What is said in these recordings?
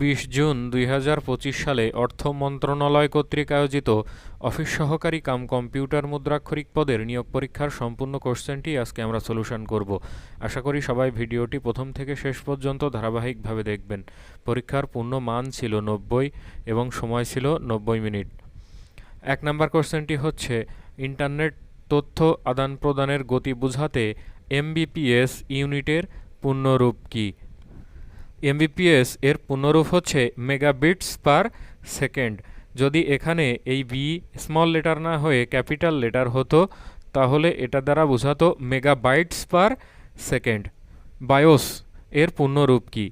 বিশ জুন দুই হাজার পঁচিশ সালে অর্থ মন্ত্রণালয় কর্তৃক আয়োজিত অফিস সহকারী কাম কম্পিউটার মুদ্রাক্ষরিক পদের নিয়োগ পরীক্ষার সম্পূর্ণ কোশ্চেনটি আজকে আমরা সলিউশন করব। আশা করি সবাই ভিডিওটি প্রথম থেকে শেষ পর্যন্ত ধারাবাহিকভাবে দেখবেন। পরীক্ষার পূর্ণ মান ছিল নব্বই এবং সময় ছিল নব্বই মিনিট। এক নম্বর কোশ্চেনটি হচ্ছে, ইন্টারনেট তথ্য আদান প্রদানের গতি বোঝাতে এমবিপিএস ইউনিটের পূর্ণরূপ কী? এমবিপিএস এর পূর্ণরূপ হচ্ছে মেগাবিটস পার সেকেন্ড যদি এখানে এই বি স্মল লেটার না হয়ে ক্যাপিটাল লেটার হতো, তাহলে এটা দ্বারা বোঝাতো মেগাবাইটস পার সেকেন্ড বায়োস এর পূর্ণরূপ কি?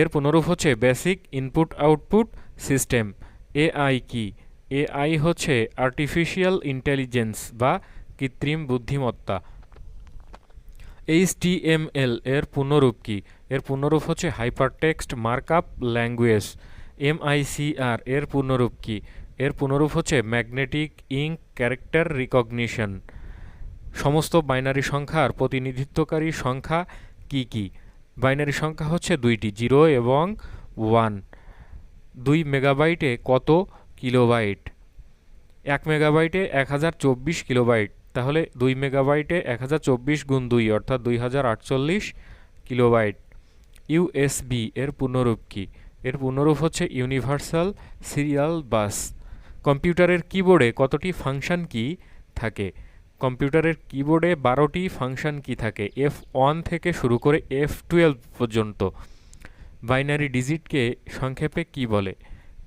এর পূর্ণরূপ হচ্ছে basic input output system AI কি? এআই হচ্ছে আর্টিফিশিয়াল ইন্টেলিজেন্স বা কৃত্রিম বুদ্ধিমত্তা। এইচটিএমএল এর পূর্ণরূপ কি? এর পূর্ণরূপ হচ্ছে হাইপারটেক্সট মার্কআপ ল্যাঙ্গুয়েজ, এমআইসিআর। এর পূর্ণরূপ কি? এর পূর্ণরূপ হচ্ছে ম্যাগনেটিক ইঙ্ক ক্যারেক্টার রিকগনিশন। সমস্ত বাইনারি সংখ্যার প্রতিনিধিত্বকারী সংখ্যা কি কি? বাইনারি সংখ্যা হচ্ছে দুইটি, জিরো এবং ওয়ান। দুই মেগাবাইটে কত কিলোবাইট? এক মেগাবাইটে এক হাজার চব্বিশ কিলোবাইট। তাহলে দুই মেগাবাইটে এক হাজার চব্বিশ গুণ দুই, অর্থাৎ দুই হাজার আটচল্লিশ কিলোবাইট। ইউএসবি এর পূর্ণরূপ কী? এর পূর্ণরূপ হচ্ছে ইউনিভার্সাল সিরিয়াল বাস। কম্পিউটারের কিবোর্ডে কতটি ফাংশন কি থাকে? কম্পিউটারের কিবোর্ডে বারোটি ফাংশন কি থাকে? এফ ওয়ান থেকে শুরু করে এফ টুয়েলভ পর্যন্ত। বাইনারি ডিজিটকে সংক্ষেপে কি বলে?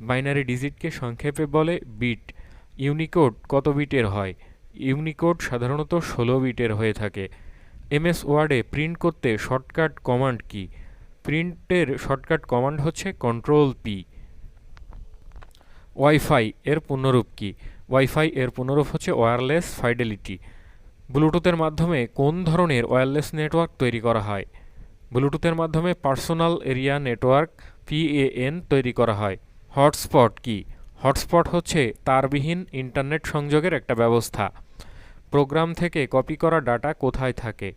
বাইনারি ডিজিটকে সংক্ষেপে বলে বিট। ইউনিকোড কত বিটের হয়? ইউনিকোড সাধারণত ষোলো বিটের হয়ে থাকে। এমএস ওয়ার্ডে প্রিন্ট করতে শর্টকাট কমান্ড কি? প্রিন্টের শর্টকাট কমান্ড হচ্ছে কন্ট্রোল পি। ওয়াইফাই এর পূর্ণরূপ কি? ওয়াইফাই এর পূর্ণরূপ হচ্ছে ওয়্যারলেস ফাইডেলিটি। ব্লুটুথের মাধ্যমে কোন ধরনের ওয়্যারলেস নেটওয়ার্ক তৈরি করা হয়? ব্লুটুথের মাধ্যমে পার্সোনাল এরিয়া নেটওয়ার্ক পিএএন তৈরি করা হয়। হটস্পট কি? হটস্পট হচ্ছে তারবিহীন ইন্টারনেট সংযোগের একটা ব্যবস্থা। প্রোগ্রাম থেকে কপি করা ডাটা কোথায় থাকে?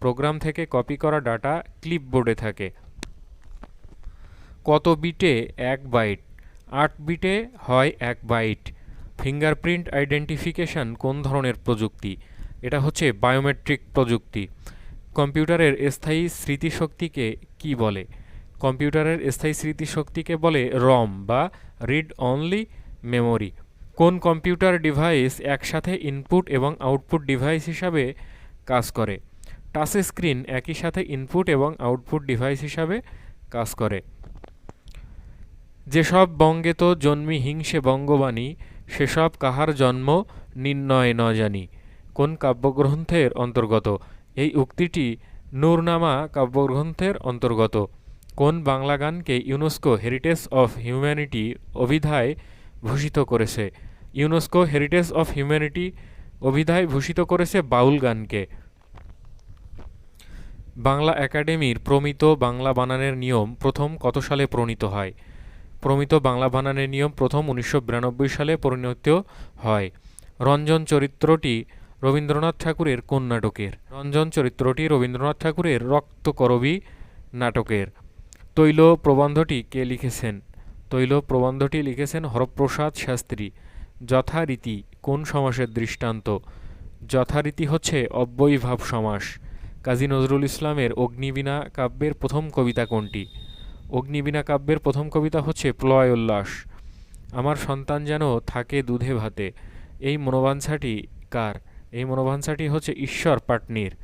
প্রোগ্রাম থেকে কপি করা ডাটা ক্লিপবোর্ডে থাকে। কত বিটে এক বাইট? আট বিটে হয় এক বাইট। ফিঙ্গারপ্রিন্ট আইডেন্টিফিকেশন কোন ধরনের প্রযুক্তি? এটা হচ্ছে বায়োমেট্রিক প্রযুক্তি। কম্পিউটারের স্থায়ী স্মৃতিশক্তিকে কি বলে? কম্পিউটারের স্থায়ী স্মৃতিশক্তিকে বলে রম বা রিড অনলি মেমোরি। কোন কম্পিউটার ডিভাইস একসাথে ইনপুট এবং আউটপুট ডিভাইস হিসাবে কাজ করে? টাচ স্ক্রিন একই সাথে ইনপুট এবং আউটপুট ডিভাইস হিসাবে কাজ করে। যেসব বঙ্গে তো জন্মি হিংসে বঙ্গবাণী, সেসব কাহার জন্ম নির্ণয় ন জানি, কোন কাব্যগ্রন্থের অন্তর্গত? এই উক্তিটি নূরনামা কাব্যগ্রন্থের অন্তর্গত। কোন বাংলা গানকে ইউনেস্কো হেরিটেজ অফ হিউম্যানিটি অভিধায় ভূষিত করেছে? ইউনেস্কো হেরিটেজ অফ হিউম্যানিটি অভিধায় ভূষিত করেছে বাউল গানকে। বাংলা একাডেমির প্রমিত বাংলা বানানের নিয়ম প্রথম কত সালে প্রণীত হয়? প্রমিত বাংলা বানানের নিয়ম প্রথম উনিশশো বিরানব্বই সালে পরিণত হয়। রঞ্জন চরিত্রটি রবীন্দ্রনাথ ঠাকুরের কোন নাটকের? রঞ্জন চরিত্রটি রবীন্দ্রনাথ ঠাকুরের রক্তকরবী নাটকের। তৈল প্রবন্ধটি কে লিখেছেন? তৈল প্রবন্ধটি লিখেছেন হরপ্রসাদ শাস্ত্রী। যথারীতি কোন সমাসের দৃষ্টান্ত? যথারীতি হচ্ছে অব্যয়ীভাব সমাস। কাজী নজরুল ইসলামের অগ্নিবীণা কাব্যের প্রথম কবিতা কোনটি? অগ্নিবীণা কাব্যের প্রথম কবিতা হচ্ছে প্লয় উল্লাস। আমার সন্তান যেন থাকে দুধে ভাতে। এই মনোবাঞ্ছাটি কার? এই মনোবাঞ্ছাটি হচ্ছে ঈশ্বর পাটনির।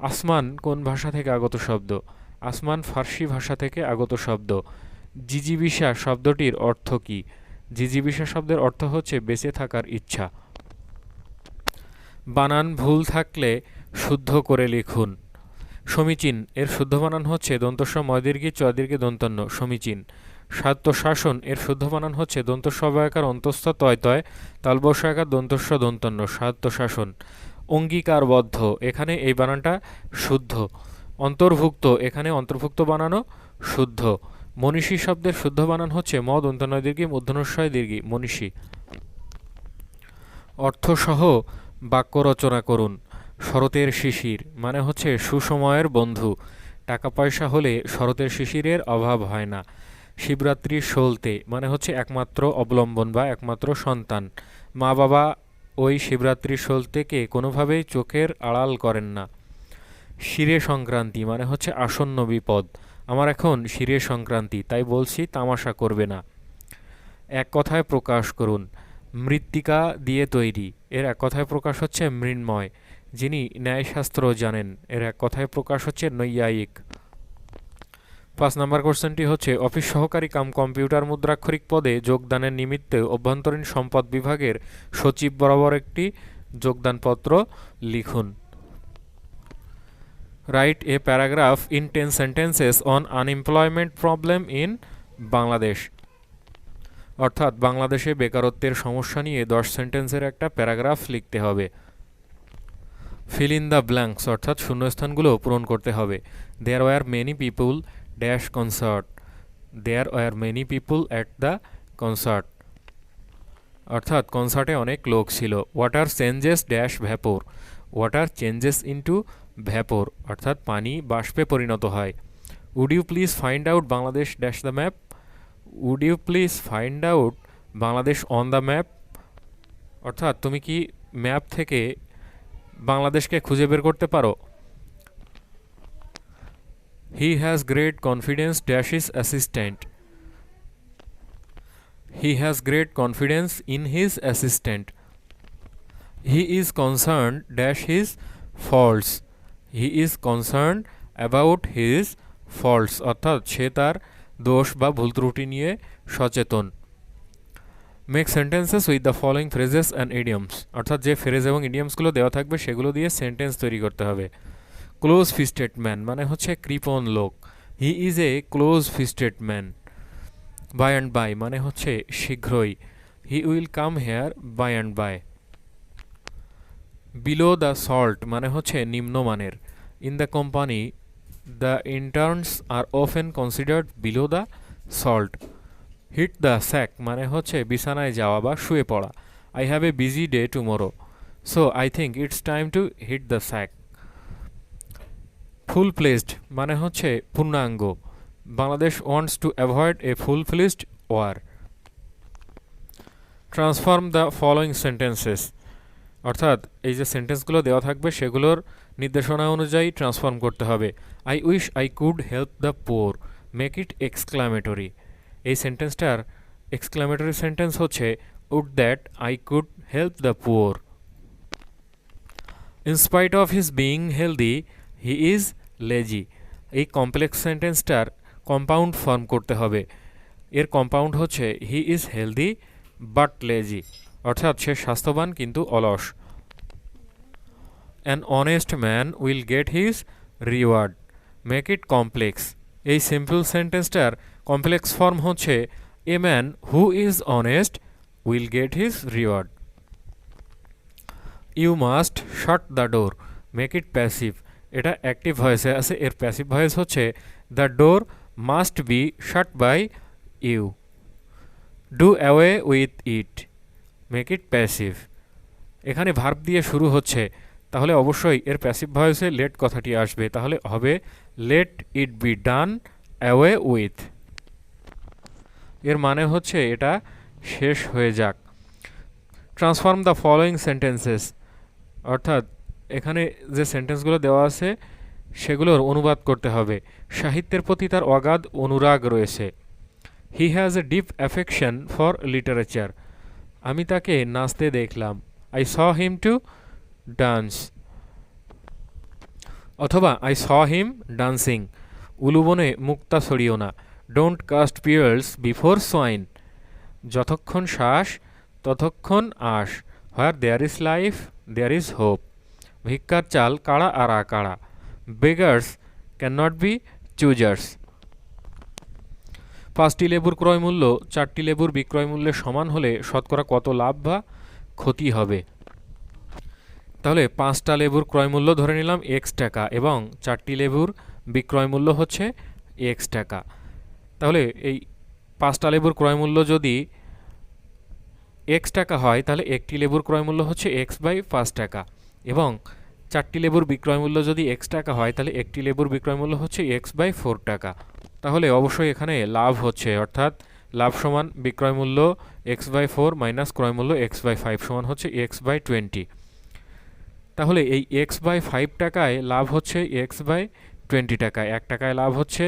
আসমান কোন ভাষা থেকে আগত শব্দ? আসমান ফার্সি ভাষা থেকে আগত শব্দ। জিজিবিসা শব্দটির অর্থ কী? জিজিবিসা শব্দের অর্থ হচ্ছে বেঁচে থাকার ইচ্ছা। বানান ভুল থাকলে শুদ্ধ করে লিখুন। সমীচীন, এর শুদ্ধ বানান হচ্ছে দন্তস্ব ময়দীর্ঘি, চয়দীর্ঘি, দন্তন্য। সমীচীন সাত্য শাসন এর শুদ্ধ বানান হচ্ছে দন্তস্ব অবয়াকার অন্তস্থ তয় তয়, তালবস্যাকার দন্তস্ব দন্তন্য সাত্য শাসন অঙ্গীকারবদ্ধ, এখানে এই বানানটা শুদ্ধ। অন্তর্ভুক্ত, এখানে অন্তর্ভুক্ত বানানো শুদ্ধ। মনীষী শব্দের শুদ্ধ বানান হচ্ছে ম দন্তনয় দীর্ঘি মধ্যনস্বয় দীর্ঘি মনীষী। অর্থসহ বাক্য রচনা করুন। শরতের শিশির মানে হচ্ছে সুসময়ের বন্ধু। টাকা পয়সা হলে শরতের শিশিরের অভাব হয় না। শিবরাত্রি সলতে মানে হচ্ছে একমাত্র অবলম্বন বা একমাত্র সন্তান। মা বাবা ওই শিবরাত্রি সলতেকে কোনোভাবেই চোখের আড়াল করেন না। শিরে সংক্রান্তি মানে হচ্ছে আসন্ন বিপদ। আমার এখন শিরে সংক্রান্তি, তাই বলছি তামাশা করবে না। এক কথায় প্রকাশ করুন, মৃত্তিকা দিয়ে তৈরি। এর এক কথায় প্রকাশ হচ্ছে মৃন্ময়। যিনি ন্যায়শাস্ত্র জানেন, এর এক কথায় প্রকাশ হচ্ছে নৈয়ায়িক। পাঁচ নম্বর কোশ্চেনটি হচ্ছে, অফিস সহকারী কাম কম্পিউটার মুদ্রাক্ষরিক পদে যোগদানের নিমিত্তে অভ্যন্তরীণ সম্পদ বিভাগের সচিব বরাবর একটি যোগদানপত্র লিখুন। Write a paragraph in ten sentences on unemployment problem in Bangladesh অর্থাৎ, বাংলাদেশে বেকারত্বের সমস্যা নিয়ে দশ সেন্টেন্সের একটা প্যারাগ্রাফ লিখতে হবে। ফিল ইন দ্য ব্ল্যাঙ্কস অর্থাৎ শূন্যস্থানগুলো পূরণ করতে হবে। There were many people dash concert there were many people at the concert অর্থাৎ কনসার্টে অনেক লোক ছিল। Water changes dash vapour water changes into vapour অর্থাৎ পানি বাষ্পে পরিণত হয়। Would you please find out Bangladesh dash the map would you please find out Bangladesh on the map অর্থাৎ তুমি কি ম্যাপ থেকে বাংলাদেশকে খুঁজে বের করতে পারো। He has great confidence dash is assistant he has great confidence in his assistant he is concern dash his faults he is concern about his faults অর্থাৎ সে তার দোষ বা ভুল ত্রুটি নিয়ে সচেতন। Make sentences with the following phrases and idioms অর্থাৎ যে ফ্রেজ এবং ইডিয়মসগুলো দেওয়া থাকবে, সেগুলো দিয়ে সেন্টেন্স তৈরি করতে হবে। ক্লোজ ফিস্টেড ম্যান মানে হচ্ছে কৃপন লোক। He is a close fisted man by and by মানে হচ্ছে শীঘ্রই। He will come here by and by below the salt মানে হচ্ছে নিম্নমানের। In the company the interns are often considered below the salt hit the sack মানে হচ্ছে বিছানায় যাওয়া বা শুয়ে পড়া। I have a busy day tomorrow so I think it's time to hit the sack full placed মানে হচ্ছে পূর্ণাঙ্গ। Bangladesh wants to avoid a full fledged war transform the following sentences অর্থাৎ, এই যে সেন্টেন্সগুলো দেওয়া থাকবে, সেগুলোর নির্দেশনা অনুযায়ী ট্রান্সফর্ম করতে হবে। I wish I could help the poor make it exclamatory এই সেন্টেন্সটার এক্সক্লামেটরি সেন্টেন্স হচ্ছে would that I could help the poor in spite of his being healthy he is lazy এই কমপ্লেক্স সেন্টেন্সটার কম্পাউন্ড ফর্ম করতে হবে। এর compound হচ্ছে he is healthy but lazy অর্থাৎ সে স্বাস্থ্যবান, কিন্তু অলস। An honest man will get his reward make it complex এই সিম্পল সেন্টেন্সটার কমপ্লেক্স ফর্ম হচ্ছে a man who is honest will get his reward you must shut the door make it passive এটা active ভয়েসে আছে। এর passive voice হচ্ছে the door must be shut by you do away with it make it passive এখানে verb দিয়ে শুরু হচ্ছে। তাহলে অবশ্যই এর প্যাসিভ ভয়েসে লেট কথাটি আসবে। তাহলে হবে let it be done away with এর মানে হচ্ছে এটা শেষ হয়ে যাক। ট্রান্সফর্ম দ্য ফলোয়িং সেন্টেন্সেস অর্থাৎ এখানে যে সেন্টেন্সগুলো দেওয়া আছে, সেগুলোর অনুবাদ করতে হবে। সাহিত্যের প্রতি তার অগাধ অনুরাগ রয়েছে। He has a deep affection for literature আমি তাকে নাচতে দেখলাম। I saw him to dance অথবা আই স হিম ডান্সিং উলুবনে মুক্তা ছড়িও না। Don't cast pearls before swine যতক্ষণ শ্বাস, ততক্ষণ আশ। Where there is life there is hope ভিক্ষার চাল কাড়া আর কাড়া beggars can not be choosers পাঁচটি লেবুর ক্রয় মূল্য, চারটি লেবুর বিক্রয় মূল্যের সমান হলে শতকরা কত লাভ বা ক্ষতি হবে? তাহলে পাঁচটা লেবুর ক্রয় মূল্য ধরে নিলাম এক্স টাকা এবং চারটি লেবুর বিক্রয় মূল্য হচ্ছে এক্স টাকা। তাহলে এই পাঁচটা লেবুর ক্রয় মূল্য যদি এক্স টাকা হয়, তাহলে একটি লেবুর ক্রয় মূল্য হচ্ছে এক্স বাই পাঁচ টাকা। এবং চারটি লেবুর বিক্রয় মূল্য যদি এক্স টাকা হয়, তাহলে একটি লেবুর বিক্রয় মূল্য হচ্ছে এক্স বাই ফোর টাকা। তাহলে অবশ্যই এখানে লাভ হচ্ছে, অর্থাৎ লাভ সমান বিক্রয় মূল্য এক্স বাই ফোর মাইনাস ক্রয় মূল্য এক্স বাই ফাইভ সমান হচ্ছে এক্স বাই টোয়েন্টি। তাহলে এই এক্স বাই ফাইভ টাকায় লাভ হচ্ছে এক্স বাই টোয়েন্টি টাকায়। এক টাকায় লাভ হচ্ছে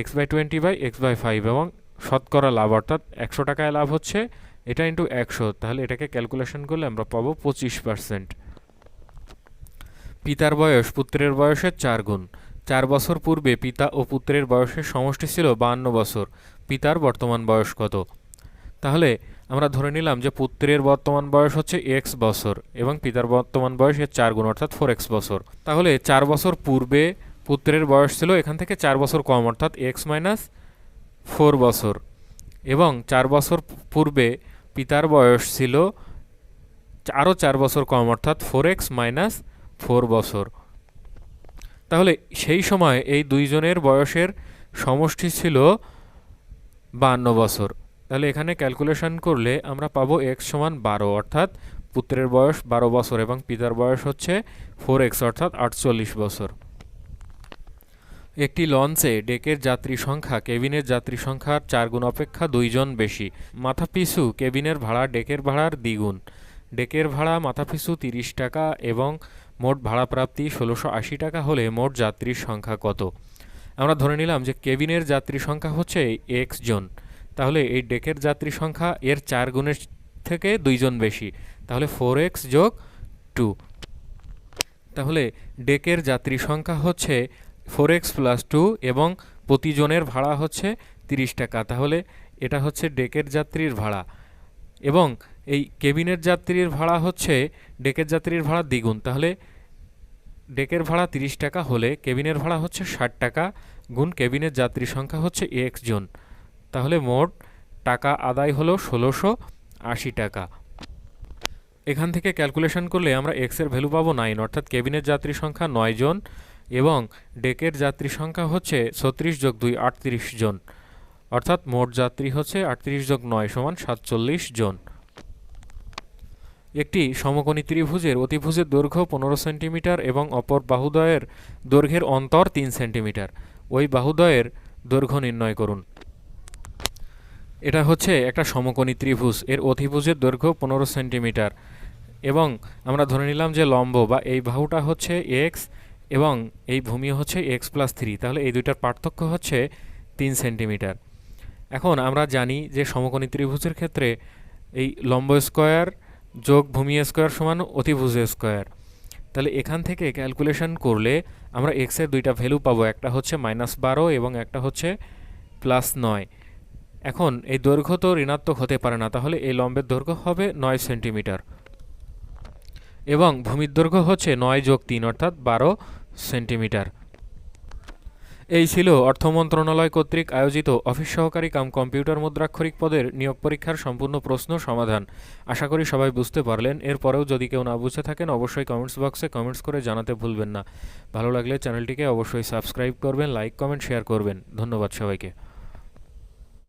X by twenty by X by five এবং শতকরা লাভ অর্থাৎ একশো টাকায় লাভ হচ্ছে, এটা ইন্টু একশো। তাহলে এটাকে ক্যালকুলেশন করলে আমরা পাবো পঁচিশ পার্সেন্ট পিতার বয়স পুত্রের বয়সের চার গুণ। চার বছর পূর্বে পিতা ও পুত্রের বয়সের সমষ্টি ছিল বাহান্ন বছর। পিতার বর্তমান বয়স কত? তাহলে আমরা ধরে নিলাম যে পুত্রের বর্তমান বয়স হচ্ছে এক্স বছর এবং পিতার বর্তমান বয়স এর চার গুণ অর্থাৎ ফোর এক্স বছর। তাহলে চার বছর পূর্বে পুত্রের বয়স ছিল এখান থেকে চার বছর কম, অর্থাৎ এক্স মাইনাস ফোর বছর। এবং চার বছর পূর্বে পিতার বয়স ছিল আরও চার বছর কম, অর্থাৎ ফোর এক্স মাইনাস ফোর বছর। তাহলে সেই সময় এই দুইজনের বয়সের সমষ্টি ছিল বান্ন বছর। তাহলে এখানে ক্যালকুলেশন করলে আমরা পাবো এক্স সমান বারো, অর্থাৎ পুত্রের বয়স বারো বছর এবং পিতার বয়স হচ্ছে ফোর এক্স অর্থাৎ আটচল্লিশ বছর। একটি লঞ্চে ডেকের যাত্রী সংখ্যা, কেবিনের যাত্রী সংখ্যার চার গুণ অপেক্ষা দুইজন বেশি। মাথাপিছু কেবিনের ভাড়া ডেকের ভাড়ার দ্বিগুণ। ডেকের ভাড়া মাথাপিছু তিরিশ টাকা এবং মোট ভাড়া প্রাপ্তি ষোলোশো আশি টাকা হলে মোট যাত্রীর সংখ্যা কত? আমরা ধরে নিলাম যে কেবিনের যাত্রী সংখ্যা হচ্ছে এক্স জন। তাহলে এই ডেকের যাত্রী সংখ্যা এর চার গুণের থেকে দুইজন বেশি। তাহলে ফোর এক্স যোগ টু। তাহলে ডেকের যাত্রী সংখ্যা হচ্ছে ফোর এক্স প্লাস টু এবং প্রতিজনের ভাড়া হচ্ছে তিরিশ টাকা। তাহলে এটা হচ্ছে ডেকের যাত্রীর ভাড়া। এবং এই কেবিনের যাত্রীর ভাড়া হচ্ছে, ডেকের যাত্রীর ভাড়া দ্বিগুণ। তাহলে ডেকের ভাড়া তিরিশ টাকা হলে কেবিনের ভাড়া হচ্ছে ষাট টাকা গুণ কেবিনের যাত্রী সংখ্যা হচ্ছে এক্স জন। তাহলে মোট টাকা আদায় হলো ষোলোশো আশি টাকা। এখান থেকে ক্যালকুলেশন করলে আমরা এক্সের ভ্যালু পাবো নাইন, অর্থাৎ কেবিনের যাত্রী সংখ্যা নয় জন। এবং ডেকের যাত্রী সংখ্যা হচ্ছে ছত্রিশ যোগ দুই, আটত্রিশ জন। অর্থাৎ মোট যাত্রী হচ্ছে আটত্রিশ যোগ নয় সমান সাতচল্লিশ জন। একটি সমকোণী ত্রিভুজের অতিভুজের দৈর্ঘ্য পনেরো সেন্টিমিটার এবং অপর বাহুদয়ের দৈর্ঘ্যের অন্তর তিন সেন্টিমিটার। ওই বাহুদয়ের দৈর্ঘ্য নির্ণয় করুন। এটা হচ্ছে একটা সমকোণী ত্রিভুজ। এর অতিভুজের দৈর্ঘ্য পনেরো সেন্টিমিটার। এবং আমরা ধরে নিলাম যে লম্ব বা এই বাহুটা হচ্ছে এক্স এবং এই ভূমি হচ্ছে এক্স প্লাস থ্রি তাহলে এই দুইটার পার্থক্য হচ্ছে তিন সেন্টিমিটার। এখন আমরা জানি যে সমকোণী ত্রিভুজের ক্ষেত্রে এই লম্ব স্কোয়ার যোগ ভূমি স্কোয়ার সমান অতিভুজ স্কোয়ার তাহলে এখান থেকে ক্যালকুলেশন করলে আমরা এক্সের দুইটা ভ্যালু পাবো, একটা হচ্ছে মাইনাস বারো এবং একটা হচ্ছে প্লাস নয় এখন এই দৈর্ঘ্য তো ঋণাত্মক হতে পারে না, তাহলে এই লম্বের দৈর্ঘ্য হবে নয় সেন্টিমিটার। এবং ভূমির দৈর্ঘ্য হচ্ছে নয় যোগ তিন, অর্থাৎ বারো সেন্টিমিটার। এই ছিল অর্থ মন্ত্রণালয় কর্তৃক আয়োজিত অফিস সহকারী কাম কম্পিউটার মুদ্রাক্ষরিক পদের নিয়োগ পরীক্ষার সম্পূর্ণ প্রশ্ন সমাধান। আশা করি সবাই বুঝতে পারলেন। এরপরেও যদি কেউ না বুঝে থাকেন, অবশ্যই কমেন্টস বক্সে কমেন্টস করে জানাতে ভুলবেন না। ভালো লাগলে চ্যানেলটিকে অবশ্যই সাবস্ক্রাইব করবেন, লাইক, কমেন্ট, শেয়ার করবেন। ধন্যবাদ সবাইকে।